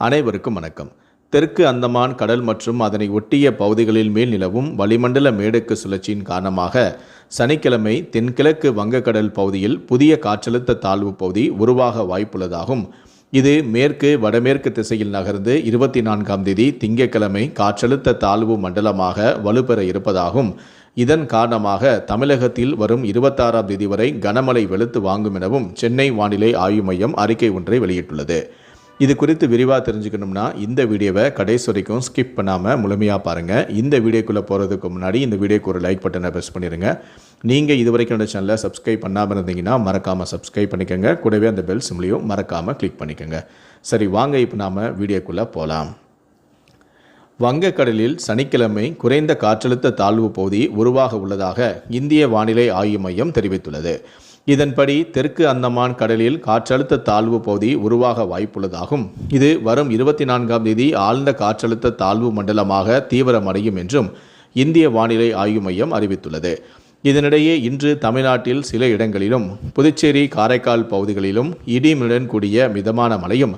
அனைவருக்கும் வணக்கம். தெற்கு அந்தமான் கடல் மற்றும் அதனை ஒட்டிய பகுதிகளில் மேல் நிலவும் வளிமண்டல மேடக்கு சுழற்சியின் காரணமாக சனிக்கிழமை தென்கிழக்கு வங்கக்கடல் பகுதியில் புதிய காற்றழுத்த தாழ்வு பகுதி உருவாக வாய்ப்புள்ளதாகும். இது மேற்கு வடமேற்கு திசையில் நகர்ந்து இருபத்தி நான்காம் தேதி திங்கட்கிழமை காற்றழுத்த தாழ்வு மண்டலமாக வலுப்பெற இருப்பதாகும். இதன் காரணமாக தமிழகத்தில் வரும் இருபத்தாறாம் தேதி வரை கனமழை வெளுத்து வாங்கும் எனவும் சென்னை வானிலை ஆய்வு மையம் அறிக்கை ஒன்றை வெளியிட்டுள்ளது. இது குறித்து விரிவாக தெரிஞ்சுக்கணும்னா இந்த வீடியோவை கடைசி வரைக்கும் ஸ்கிப் பண்ணாமல் முழுமையாக பாருங்கள் இந்த வீடியோக்குள்ளே போகிறதுக்கு முன்னாடி இந்த வீடியோக்கு ஒரு லைக் பட்டனை ப்ரெஸ் பண்ணிடுங்க நீங்கள் இது வரைக்கும் இந்த சேனலை சப்ஸ்கிரைப் பண்ணாமல் இருந்தீங்கன்னா மறக்காமல் சப்ஸ்கிரைப் பண்ணிக்கோங்க. கூடவே அந்த பெல் சிம்லையும் மறக்காமல் கிளிக் பண்ணிக்கோங்க. சரி வாங்க இப்போ நாம் வீடியோக்குள்ளே போகலாம் வங்கக்கடலில் சனிக்கிழமை குறைந்த காற்றழுத்த தாழ்வு பகுதி உருவாக உள்ளதாக இந்திய வானிலை ஆய்வு மையம் தெரிவித்துள்ளது. இதன்படி தெற்கு அந்தமான் கடலில் காற்றழுத்த தாழ்வு பகுதி உருவாக வாய்ப்புள்ளதாகும். இது வரும் இருபத்தி நான்காம் தேதி ஆழ்ந்த காற்றழுத்த தாழ்வு மண்டலமாக தீவிரமடையும் என்றும் இந்திய வானிலை ஆய்வு மையம் அறிவித்துள்ளது. இதனிடையே இன்று தமிழ்நாட்டில் சில இடங்களிலும் புதுச்சேரி காரைக்கால் பகுதிகளிலும் இடிமுடன் கூடிய மிதமான மழையும்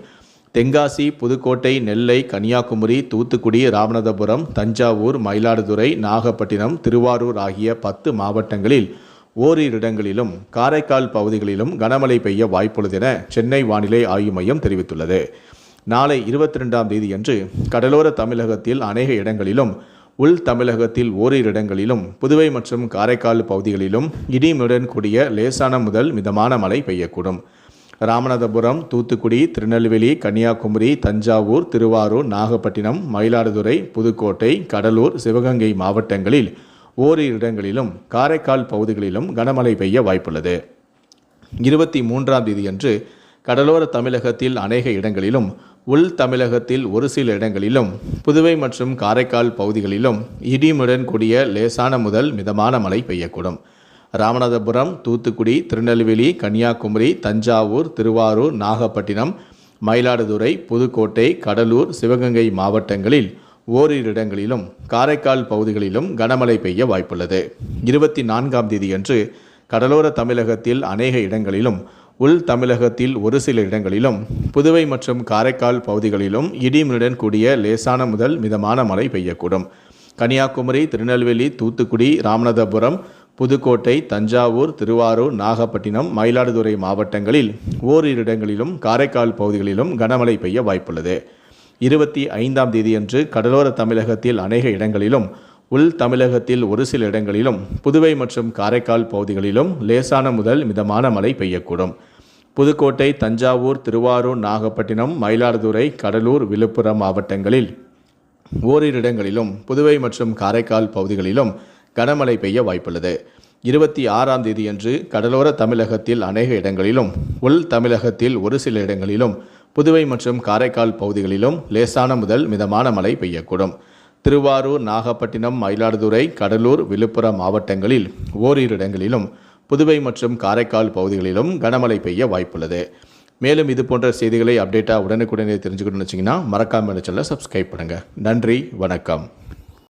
தென்காசி புதுக்கோட்டை நெல்லை கன்னியாகுமரி தூத்துக்குடி ராமநாதபுரம் தஞ்சாவூர் மயிலாடுதுறை நாகப்பட்டினம் திருவாரூர் ஆகிய பத்து மாவட்டங்களில் ஓரிரு இடங்களிலும் காரைக்கால் பகுதிகளிலும் கனமழை பெய்ய வாய்ப்புள்ளது என சென்னை வானிலை ஆய்வு மையம் தெரிவித்துள்ளது. நாளை இருபத்தி ரெண்டாம் தேதியன்று கடலோர தமிழகத்தில் அநேக இடங்களிலும் உள் தமிழகத்தில் ஓரிரு இடங்களிலும் புதுவை மற்றும் காரைக்கால் பகுதிகளிலும் இடிமுடன் கூடிய லேசான முதல் மிதமான மழை பெய்யக்கூடும். ராமநாதபுரம் தூத்துக்குடி திருநெல்வேலி கன்னியாகுமரி தஞ்சாவூர் திருவாரூர் நாகப்பட்டினம் மயிலாடுதுறை புதுக்கோட்டை கடலூர் சிவகங்கை மாவட்டங்களில் ஓரிரு இடங்களிலும் காரைக்கால் பகுதிகளிலும் கனமழை பெய்ய வாய்ப்புள்ளது. இருபத்தி மூன்றாம் தேதியன்று கடலோர தமிழகத்தில் அநேக இடங்களிலும் உள் தமிழகத்தில் ஒரு சில இடங்களிலும் புதுவை மற்றும் காரைக்கால் பகுதிகளிலும் இடிமுடன் கூடிய லேசான முதல் மிதமான மழை பெய்யக்கூடும். ராமநாதபுரம் தூத்துக்குடி திருநெல்வேலி கன்னியாகுமரி தஞ்சாவூர் திருவாரூர் நாகப்பட்டினம் மயிலாடுதுறை புதுக்கோட்டை கடலூர் சிவகங்கை மாவட்டங்களில் ஓரிரு இடங்களிலும் காரைக்கால் பகுதிகளிலும் கனமழை பெய்ய வாய்ப்புள்ளது. இருபத்தி நான்காம் தேதியன்று கடலோர தமிழகத்தில் அநேக இடங்களிலும் உள் தமிழகத்தில் ஒரு சில இடங்களிலும் புதுவை மற்றும் காரைக்கால் பகுதிகளிலும் இடிமுடன் கூடிய லேசான முதல் மிதமான மழை பெய்யக்கூடும். கன்னியாகுமரி திருநெல்வேலி தூத்துக்குடி ராமநாதபுரம் புதுக்கோட்டை தஞ்சாவூர் திருவாரூர் நாகப்பட்டினம் மயிலாடுதுறை மாவட்டங்களில் ஓரிரு இடங்களிலும் காரைக்கால் பகுதிகளிலும் கனமழை பெய்ய வாய்ப்புள்ளது. இருபத்தி ஐந்தாம் தேதியன்று கடலோர தமிழகத்தில் அநேக இடங்களிலும் உள் தமிழகத்தில் ஒரு சில இடங்களிலும் புதுவை மற்றும் காரைக்கால் பகுதிகளிலும் லேசான முதல் மிதமான மழை பெய்யக்கூடும். புதுக்கோட்டை தஞ்சாவூர் திருவாரூர் நாகப்பட்டினம் மயிலாடுதுறை கடலூர் விழுப்புரம் மாவட்டங்களில் ஓரிரு இடங்களிலும் புதுவை மற்றும் காரைக்கால் பகுதிகளிலும் கனமழை பெய்ய வாய்ப்புள்ளது. இருபத்தி ஆறாம் தேதியன்று கடலோர தமிழகத்தில் அநேக இடங்களிலும் உள் தமிழகத்தில் ஒரு சில இடங்களிலும் புதுவை மற்றும் காரைக்கால் பகுதிகளிலும் லேசான முதல் மிதமான மழை பெய்யக்கூடும். திருவாரூர் நாகப்பட்டினம் மயிலாடுதுறை கடலூர் விழுப்புரம் மாவட்டங்களில் ஓரிரு இடங்களிலும் புதுவை மற்றும் காரைக்கால் பகுதிகளிலும் கனமழை பெய்ய வாய்ப்புள்ளது. மேலும் இது போன்ற செய்திகளை அப்டேட்டாக உடனுக்குடனே தெரிஞ்சுக்கணும்னு வச்சிங்கன்னா மறக்காமல் சேனலை சப்ஸ்கிரைப் பண்ணுங்கள் நன்றி வணக்கம்.